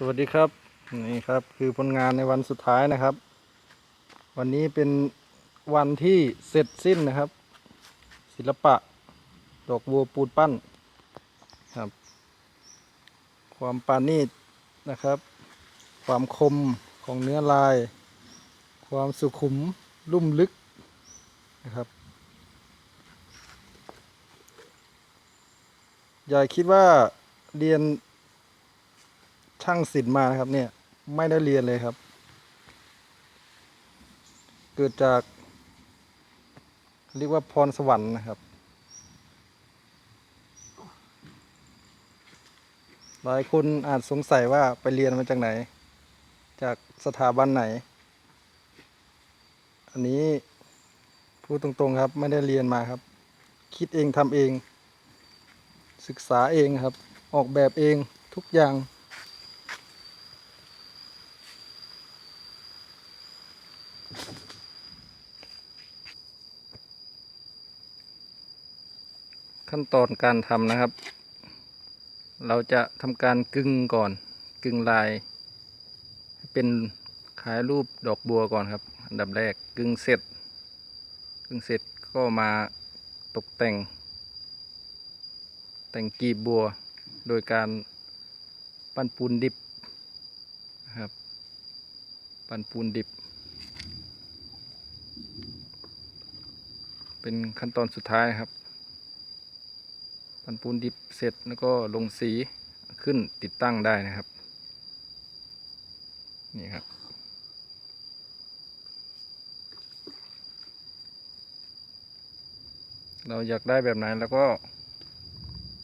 สวัสดีครับนี่ครับคือผลงานในวันสุดท้ายนะครับ วันนี้เป็นวันที่เสร็จสิ้นนะครับ ศิลปะ ดอกบัวปูนปั้นครับ ความปาณีตนะครับ ความคมของเนื้อลาย ความสุขุมลุ่มลึกนะครับอย่าคิดว่าเรียน ช่างศิลป์มานะครับ เนี่ย ไม่ได้เรียนเลยครับ เกิดจาก เรียกว่าพรสวรรค์นะครับ หลายคนอาจสงสัยว่าไปเรียนมาจากไหน จากสถาบันไหน อันนี้พูดตรงๆครับ ไม่ได้เรียนมาครับ คิดเองทำเอง ศึกษาเองครับ ออกแบบเองทุกอย่าง ขั้นตอนการทำนะครับ เราจะทำการกึ่งก่อนกึ่งลายเป็นขายรูปดอกบัวก่อนครับ อันดับแรกกึ่งเสร็จกึ่งเสร็จก็มาตกแต่ง แต่งกีบบัวโดยการปั้นปูนดิบนะครับ ปั้นปูนดิบ เป็นขั้นตอนสุดท้ายครับ ปันปูนดิบเสร็จแล้วก็ลงสีขึ้นติดตั้งได้นะครับ นี่ครับ เราอยากได้แบบไหนแล้วก็